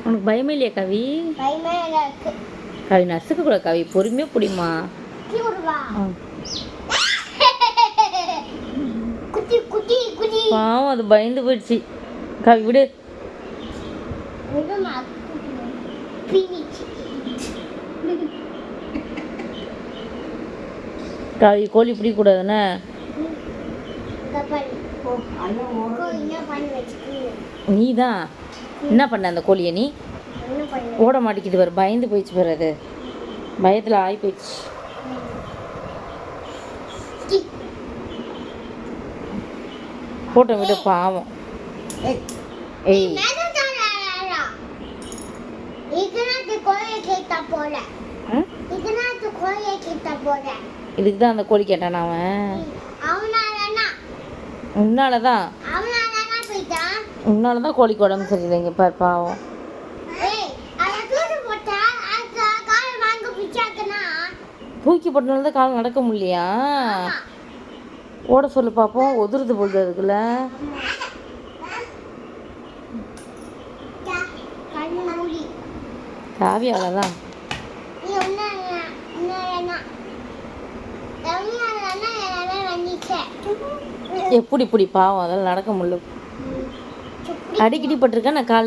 உனக்கு பயமே இல்லையா கவி? கவி நசுக்க கூட கவி பொறுமையா பிடிமா பாவம் அது பயந்து போயிடுச்சு. கவி விடு. கவி கோழி வச்சுக்கு நீ தான் என்ன பண்ண அந்த கோழியை நீ? ஓட மாட்டேங்குது பாரு பயந்து போயிடுச்சு பாரு அது. பயத்தில் ஆகி போயிடுச்சு. போட்டோ விட பாவம். ஏய். இதுக்கு தான் அந்த கோழி கேட்டான் அவன்? உன்னால தான் உன்னால தான் கோழிக்கு உடம்பு சரியில்லைங்க பாரு பாவம். தூக்கி போட்டனால தான் கால் நடக்க முடியலையா? ஓட சொல்லு பார்ப்போம் உதுருது போகுது அதுக்குள்ள காவி அவ்வளோதான் எப்படி இப்படி பாவம் அதெல்லாம் நடக்க முடியல. அடிக்கடி பட்டிருக்கேன் நான் கால்